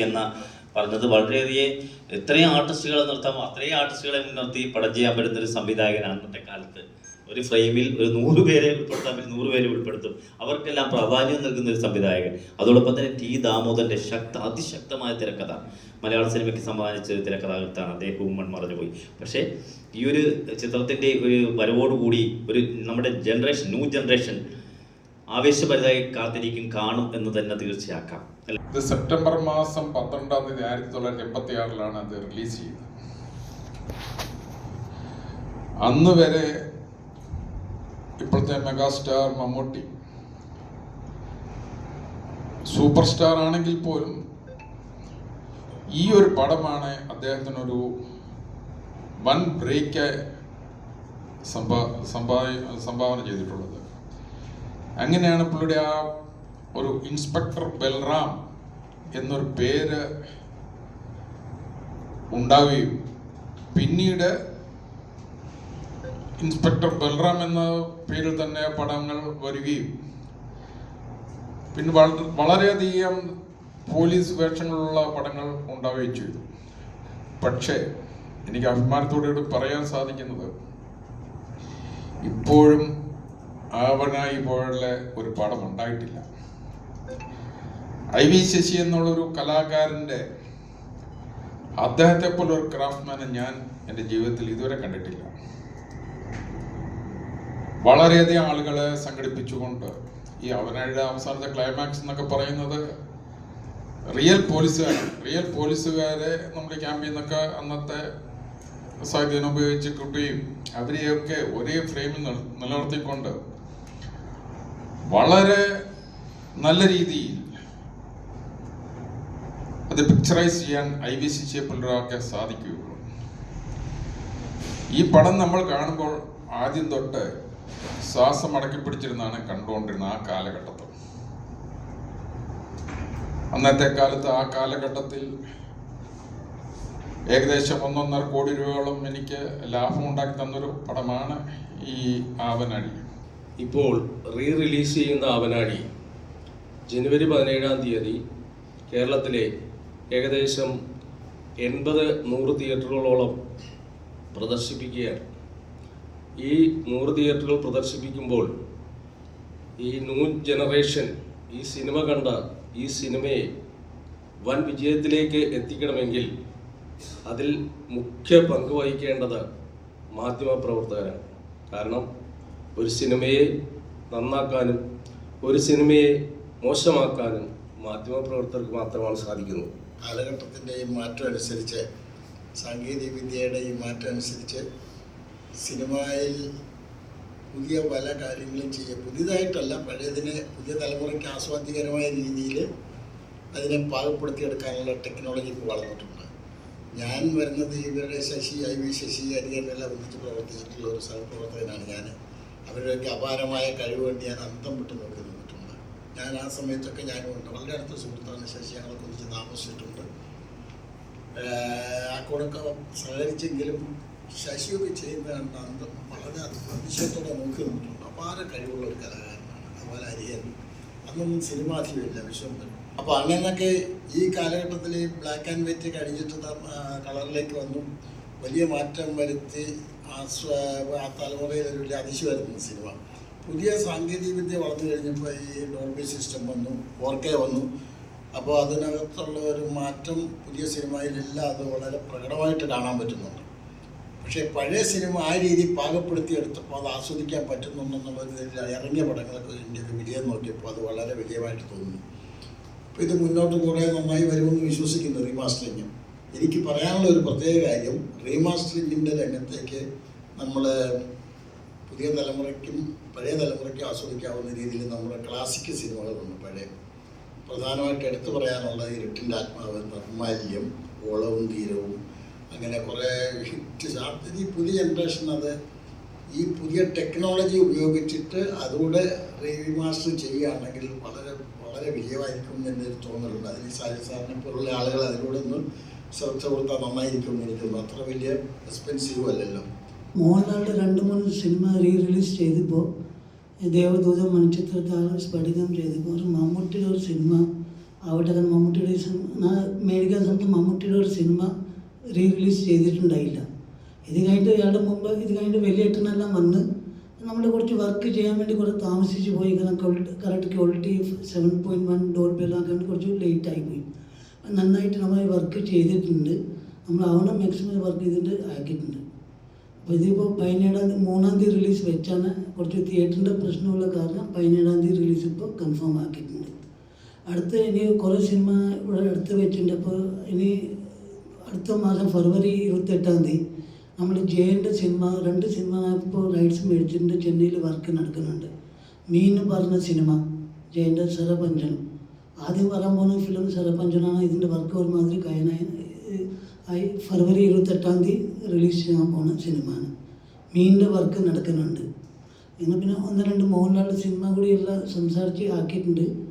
എന്ന പറഞ്ഞത് വളരെയധികം എത്രയും ആർട്ടിസ്റ്റുകളെ നിർത്താമോ അത്രയും ആർട്ടിസ്റ്റുകളെ മുൻനിർത്തി പടം ചെയ്യാൻ പറ്റുന്ന ഒരു സംവിധായകനാണ് ഇന്നത്തെ കാലത്ത്. ഒരു ഫ്രെയിമിൽ ഒരു നൂറ് പേരെ ഉൾപ്പെടുത്താൻ നൂറ് പേരെ ഉൾപ്പെടുത്തും. അവർക്കെല്ലാം പ്രാധാന്യം നൽകുന്ന ഒരു സംവിധായകൻ. അതോടൊപ്പം തന്നെ ടി ദാമോദരന്റെ ശക്ത അതിശക്തമായ തിരക്കഥ. മലയാള സിനിമയ്ക്ക് സമ്മാനിച്ച ഒരു തിരക്കഥാകൃത്താണ് അദ്ദേഹവും മറഞ്ഞുപോയി. പക്ഷേ ഈ ഒരു ചിത്രത്തിന്റെ ഒരു വരവോടുകൂടി ഒരു നമ്മുടെ ജനറേഷൻ ന്യൂ ജനറേഷൻ ആവേശഭരിതായി കാത്തിരിക്കും കാണും എന്ന് തന്നെ തീർച്ചയാക്കാം? ഇത് സെപ്റ്റംബർ മാസം പന്ത്രണ്ടാം തീയതി ആയിരത്തി തൊള്ളായിരത്തി എൺപത്തി ആറിലാണ് അത് റിലീസ് ചെയ്തത്. അന്ന് വരെ ഇപ്പോഴത്തെ മെഗാസ്റ്റാർ മമ്മൂട്ടി സൂപ്പർ സ്റ്റാർ ആണെങ്കിൽ പോലും ഈ ഒരു പടമാണ് അദ്ദേഹത്തിനൊരു വൻ ബ്രേക്ക് സംഭാ സംഭാ- സംഭാവന ചെയ്തിട്ടുള്ളത്. അങ്ങനെയാണ് പുള്ളിയുടെ ആ ഒരു ഇൻസ്പെക്ടർ ബൽറാം എന്നൊരു പേര് ഉണ്ടാവുകയും പിന്നീട് ഇൻസ്പെക്ടർ ബൽറാം എന്ന പേരിൽ തന്നെ പടങ്ങൾ വരികയും. പിന്നെ വള- വളരെയധികം പോലീസ് വേഷങ്ങളുള്ള പടങ്ങൾ ഉണ്ടാവുകയും ചെയ്തു. പക്ഷേ എനിക്ക് അഭിമാനത്തോടെ പറയാൻ സാധിക്കുന്നത് ഇപ്പോഴും ആവനായി പോലുള്ള ഒരു പടം ഉണ്ടായിട്ടില്ല. ഐ വി ശശി എന്നുള്ളൊരു കലാകാരന്റെ അദ്ദേഹത്തെ പോലെ ഒരു ക്രാഫ്റ്റ്മാനെ ഞാൻ എന്റെ ജീവിതത്തിൽ ഇതുവരെ കണ്ടിട്ടില്ല. വളരെയധികം ആളുകളെ സംഘടിപ്പിച്ചുകൊണ്ട് ഈ അവനയുടെ അവസാനത്തെ ക്ലൈമാക്സ് എന്നൊക്കെ പറയുന്നത് റിയൽ പോലീസുകാർ റിയൽ പോലീസുകാരെ നമ്മുടെ ക്യാമ്പിൽ നിന്നൊക്കെ അന്നത്തെ സ്വാധീനം ഉപയോഗിച്ച് കിട്ടുകയും അവരെയൊക്കെ ഒരേ ഫ്രെയിമിൽ നിലനിർത്തിക്കൊണ്ട് വളരെ നല്ല രീതിയിൽ അത് പിക്ചറൈസ് ചെയ്യാൻ ഐ വി സി സിയെ പുലരാക്കെ സാധിക്കുകയുള്ളൂ. ഈ പടം നമ്മൾ കാണുമ്പോൾ ആദ്യം തൊട്ട് ശ്വാസം അടക്കി പിടിച്ചിരുന്നാണ് കണ്ടുകൊണ്ടിരുന്ന ആ കാലഘട്ടത്തിൽ. അന്നത്തെ കാലത്ത് ആ കാലഘട്ടത്തിൽ ഏകദേശം ഒന്നൊന്നര കോടി രൂപയോളം എനിക്ക് ലാഭം ഉണ്ടാക്കി തന്നൊരു പടമാണ് ഈ ആവനാഴി ഇപ്പോൾ റീ റിലീസ് ചെയ്യുന്ന ആവനാഴി ജനുവരി പതിനേഴാം തീയതി കേരളത്തിലെ ഏകദേശം എൺപത് നൂറ് തിയേറ്ററുകളോളം പ്രദർശിപ്പിക്കുകയാണ്. ഈ നൂറ് തിയേറ്ററുകൾ പ്രദർശിപ്പിക്കുമ്പോൾ ഈ ന്യൂ ജനറേഷൻ ഈ സിനിമ കണ്ട ഈ സിനിമയെ വൻ വിജയത്തിലേക്ക് എത്തിക്കണമെങ്കിൽ അതിൽ മുഖ്യ പങ്ക് വഹിക്കേണ്ടത് മാധ്യമപ്രവർത്തകരാണ് കാരണം ഒരു സിനിമയെ നന്നാക്കാനും ഒരു സിനിമയെ മോശമാക്കാനും മാധ്യമപ്രവർത്തകർക്ക് മാത്രമാണ് സാധിക്കുന്നത്. കാലഘട്ടത്തിന്റെ ഈ മാറ്റം അനുസരിച്ച് സാങ്കേതിക വിദ്യയുടെ ഈ മാറ്റം അനുസരിച്ച് സിനിമയിൽ പുതിയ പല കാര്യങ്ങളും ചെയ്യുക പുതിയതായിട്ടല്ല പഴയതിനെ പുതിയ തലമുറയ്ക്ക് ആസ്വാദ്യകരമായ രീതിയിൽ അതിനെ പാകപ്പെടുത്തിയെടുക്കാനുള്ള ടെക്നോളജി ഇപ്പോൾ വളർന്നിട്ടുണ്ട്. ഞാൻ വരുന്നത് ഇവരുടെ ശശി ഐ വി ശശി അരിയനെല്ലാം ഒന്നിച്ച് പ്രവർത്തിച്ചിട്ടുള്ള ഒരു സഹപ്രവർത്തകനാണ് ഞാൻ. അവരുടെയൊക്കെ അപാരമായ കഴിവ് വേണ്ടി ഞാൻ അന്തം വിട്ട് നോക്കി നിന്നിട്ടുണ്ട് ഞാൻ ആ സമയത്തൊക്കെ ഞാനുണ്ട് വളരെ അടുത്ത സുഹൃത്താണ്. ശശി ഞങ്ങളൊക്കെ കുറിച്ച് താമസിച്ചിട്ടുണ്ട്. ആ കൂടൊക്കെ സഹകരിച്ചെങ്കിലും ശശിയൊക്കെ ചെയ്യുന്ന അന്തം വളരെ അതിശയത്തോടെ നോക്കി നിന്നിട്ടുണ്ട്. അപാര കഴിവുള്ള ഒരു കലാകാരനാണ്. അതുപോലെ അരിയൻ. അന്നൊന്നും സിനിമാധികമില്ല വിഷയം അപ്പോൾ അങ്ങനെയൊക്കെ ഈ കാലഘട്ടത്തിൽ ബ്ലാക്ക് ആൻഡ് വൈറ്റ് കഴിഞ്ഞിട്ട് കളറിലേക്ക് വന്നു. വലിയ മാറ്റം വരുത്തി ആ തലമുറയിൽ ഒരു അതിശയമായിരുന്നു സിനിമ പുതിയ സാങ്കേതിക വിദ്യ വളർന്നു കഴിഞ്ഞപ്പോൾ ഈ ഡോൾബി സിസ്റ്റം വന്നു ഫോർ കെ വന്നു. അപ്പോൾ അതിനകത്തുള്ള ഒരു മാറ്റം പുതിയ സിനിമയിലെല്ലാം അത് വളരെ പ്രകടമായിട്ട് കാണാൻ പറ്റുന്നുണ്ട്. പക്ഷേ പഴയ സിനിമ ആ രീതി പാകപ്പെടുത്തി എടുത്തപ്പോൾ അത് ആസ്വദിക്കാൻ പറ്റുന്നുണ്ടെന്നുള്ളത് ഇറങ്ങിയ പടങ്ങളൊക്കെ ഇന്ത്യയ്ക്ക് വിജയം നോക്കിയപ്പോൾ അത് വളരെ വിജയമായിട്ട് തോന്നുന്നു. അപ്പോൾ ഇത് മുന്നോട്ട് കുറേ നന്നായി വരുമെന്ന് വിശ്വസിക്കുന്നു റീമാസ്റ്ററിങ് എനിക്ക് പറയാനുള്ള ഒരു പ്രത്യേക കാര്യം റീമാസ്റ്ററിങ്ങിന്റെ രംഗത്തേക്ക് നമ്മൾ പുതിയ തലമുറയ്ക്കും പഴയ തലമുറയ്ക്കും ആസ്വദിക്കാവുന്ന രീതിയിൽ നമ്മുടെ ക്ലാസിക് സിനിമകളുണ്ട്. പഴയ പ്രധാനമായിട്ട് എടുത്തു പറയാനുള്ള ഇരുട്ടിന്റെ ആത്മാവ് നിർമാല്യം ഓളവും തീരവും അങ്ങനെ കുറേ ഹിറ്റ് ഈ പുതിയ ജനറേഷൻ അത് ഈ പുതിയ ടെക്നോളജി ഉപയോഗിച്ചിട്ട് അതുകൂടെ റീമാസ്റ്റർ ചെയ്യുകയാണെങ്കിൽ വളരെ വളരെ വിജയമായിരിക്കും എന്നൊരു തോന്നലുണ്ട്. അതിന് സാരി സാറിനെ പോലുള്ള ആളുകൾ അതിലൂടെ ഒന്ന് ശ്രദ്ധ കൊടുത്താൽ നന്നായിരിക്കും എന്ന് എനിക്ക് അത്ര വലിയ എക്സ്പെൻസീവ് അല്ലല്ലോ. മോഹൻലാലിന്റെ രണ്ട് മൂന്ന് സിനിമ റീ റിലീസ് ചെയ്തപ്പോൾ ദേവദൂതം മണിച്ചിത്രത്താഴം സ്ഫടികം ചെയ്തപ്പോൾ ഒരു മമ്മൂട്ടിയുടെ ഒരു സിനിമ അവിടെ മമ്മൂട്ടിയുടെ നാ- മേടിക്കാൻ സമയത്ത് മമ്മൂട്ടിയുടെ ഒരു സിനിമ റീ റിലീസ് ചെയ്തിട്ടുണ്ടായില്ല. ഇത് കഴിഞ്ഞിട്ട് ഇയാളുടെ മുമ്പ് ഇത് കഴിഞ്ഞിട്ട് വലിയേട്ടനെല്ലാം വന്ന് നമ്മൾ കുറച്ച് വർക്ക് ചെയ്യാൻ വേണ്ടി കുറച്ച് താമസിച്ച് പോയി correct quality seven point one door ബെല്ലാക്കാൻ കുറച്ച് ലേറ്റ് ആയി ആയിപ്പോയി നന്നായിട്ട് നമ്മൾ വർക്ക് ചെയ്തിട്ടുണ്ട്. നമ്മൾ ആവണ മാക്സിമം വർക്ക് ചെയ്തിട്ട് ആക്കിയിട്ടുണ്ട്. അപ്പോൾ ഇതിപ്പോൾ പതിനേഴാം തീയതി മൂന്നാം തീയതി റിലീസ് വെച്ചാണ് കുറച്ച് തിയേറ്ററിന്റെ പ്രശ്നമുള്ള കാരണം പതിനേഴാം തീയതി റിലീസ് ഇപ്പോൾ കൺഫേം ആക്കിയിട്ടുണ്ട്. അടുത്ത് ഇനി കുറേ സിനിമ ഇവിടെ അടുത്ത് വെച്ചിട്ടുണ്ട്. അപ്പോൾ ഇനി അടുത്ത മാസം ഫെബ്രുവരി ഇരുപത്തെട്ടാം തീയതി നമ്മൾ ജയന്റെ സിനിമ രണ്ട് സിനിമ ഇപ്പോൾ റൈറ്റ്സ് മേടിച്ചിട്ടുണ്ട്. ചെന്നൈയിൽ വർക്ക് നടക്കുന്നുണ്ട്. മീൻ പറഞ്ഞ സിനിമ ജയന്റെ സരപഞ്ചനം ആദ്യം വരാൻ പോകുന്ന ഫിലിം സരപഞ്ചനാണ് ഇതിന്റെ വർക്ക് ഒരുമാതിരി കയനായി ഫെബ്രുവരി ഇരുപത്തെട്ടാം തീയതി റിലീസ് ചെയ്യാൻ പോകുന്ന സിനിമയാണ്. മീനിന്റെ വർക്ക് നടക്കുന്നുണ്ട്. ഇങ്ങനെ പിന്നെ ഒന്ന് രണ്ട് മോഹൻലാലിന്റെ സിനിമ കൂടി എല്ലാം സംസാരിച്ച് ആക്കിയിട്ടുണ്ട്.